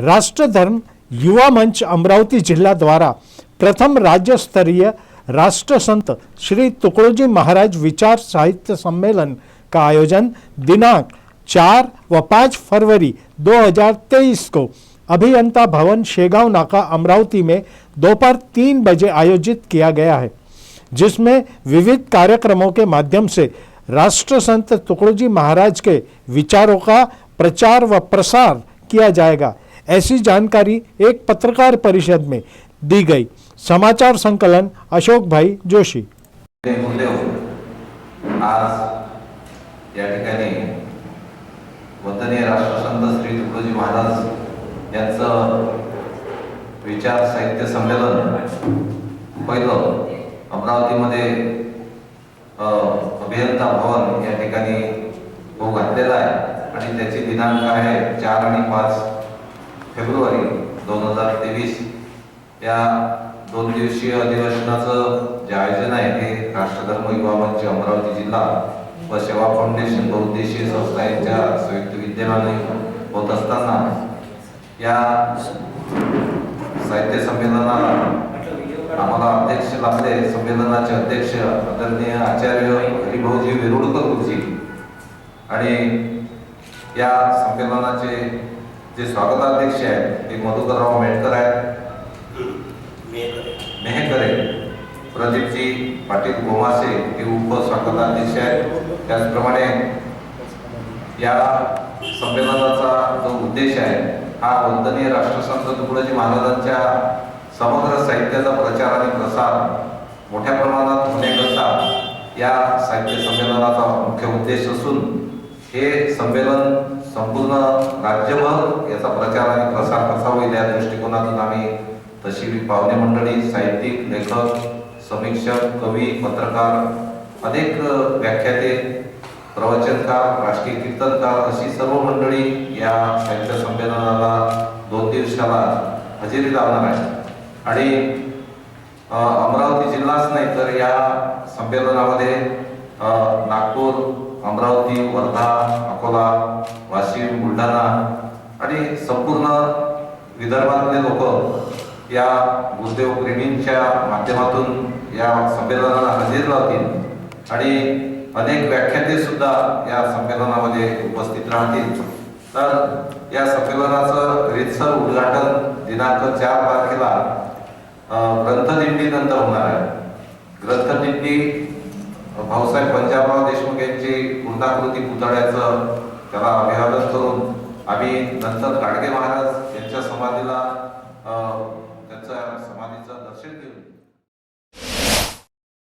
राष्ट्रधर्म युवा मंच अमरावती जिला द्वारा प्रथम राज्य राष्ट्रसंत श्री तुकडोजी महाराज विचार साहित्य सम्मेलन का आयोजन दिनांक चार व पाँच फरवरी 2023 को अभियंता भवन शेगांव नाका अमरावती में दोपहर तीन बजे आयोजित किया गया है, जिसमें विविध कार्यक्रमों के माध्यम से राष्ट्रसंत तुकडोजी महाराज के विचारों का प्रचार व प्रसार किया जाएगा। ऐसी जानकारी एक पत्रकार परिषद में दी गई। समाचार संकलन अशोक भाई जोशी। हो। आज या ठिकाणी वतनीय राष्ट्रसंत श्री तुकडोजी महाराज यांचं विचार साहित्य संमेलन पहिलं अमरावतीमध्ये अभियंता भवन या ठिकाणी होऊ घातलेला आहे आणि त्याची दिनांक आहे चार आणि पाच फेब्रुवारी दोन हजार तेवीस या दोन दिवसीय अधिवेशनाचं जे आयोजन आहे ते राष्ट्रधर्म युवा मंच अमरावती जिल्हा व सेवा फाउंडेशन बहुउद्देशीय संस्था यांच्या संयुक्त विद्यमाने होत असताना या साहित्य संमेलनाला आम्हाला अध्यक्ष लाभले संमेलनाचे अध्यक्ष आदरणीय आचार्य हरिभाऊजी वेरुळकर गुरुजी. आणि या संमेलनाचे जे स्वागताध्यक्ष आहेत ते मधुकरराव मेटकर आहेत. मेहकरे प्रदीपजी पाटील गोमासे हे उप स्वागताध्यक्ष आहेत. त्याचप्रमाणे या संमेलनाचा जो उद्देश आहे हा वंदनीय राष्ट्रसंत तुकडोजी महाराजांच्या समग्र साहित्याचा प्रचार आणि प्रसार मोठ्या प्रमाणात होण्याकरता या साहित्य संमेलनाचा मुख्य उद्देश असून हे संमेलन संपूर्ण राज्यभर याचा प्रचार आणि प्रसार कसा होईल या दृष्टिकोनातून आम्ही तशी पाहुणे मंडळी साहित्यिक लेखक समीक्षक कवी पत्रकार अनेक व्याख्याते प्रवचनकार राष्ट्रीय कीर्तनकार अशी सर्व मंडळी या साहित्य संमेलनाला दोन दिवसाला हजेरी लावणार आहे आणि अमरावती जिल्हाच नाही तर या संमेलनामध्ये नागपूर अमरावती वर्धा अकोला वाशिम बुलढाणा आणि संपूर्ण विदर्भातले लोक या गुरुदेव प्रेमींच्या माध्यमातून या संमेलनाला हजेर लावतील आणि अनेक व्याख्याते सुद्धा या संमेलनामध्ये उपस्थित राहतील. तर या संमेलनाचं रितसर उद्घाटन दिनांक चार तारखेला ग्रंथदिंडीनंतर नंतर होणार आहे. ग्रंथदिंडी भाऊसाहेब पंजाबराव देशमुख यांची पूर्णाकृती पुतळ्याचं त्याला अभिवादन करून आम्ही नंतर गाडगे महाराज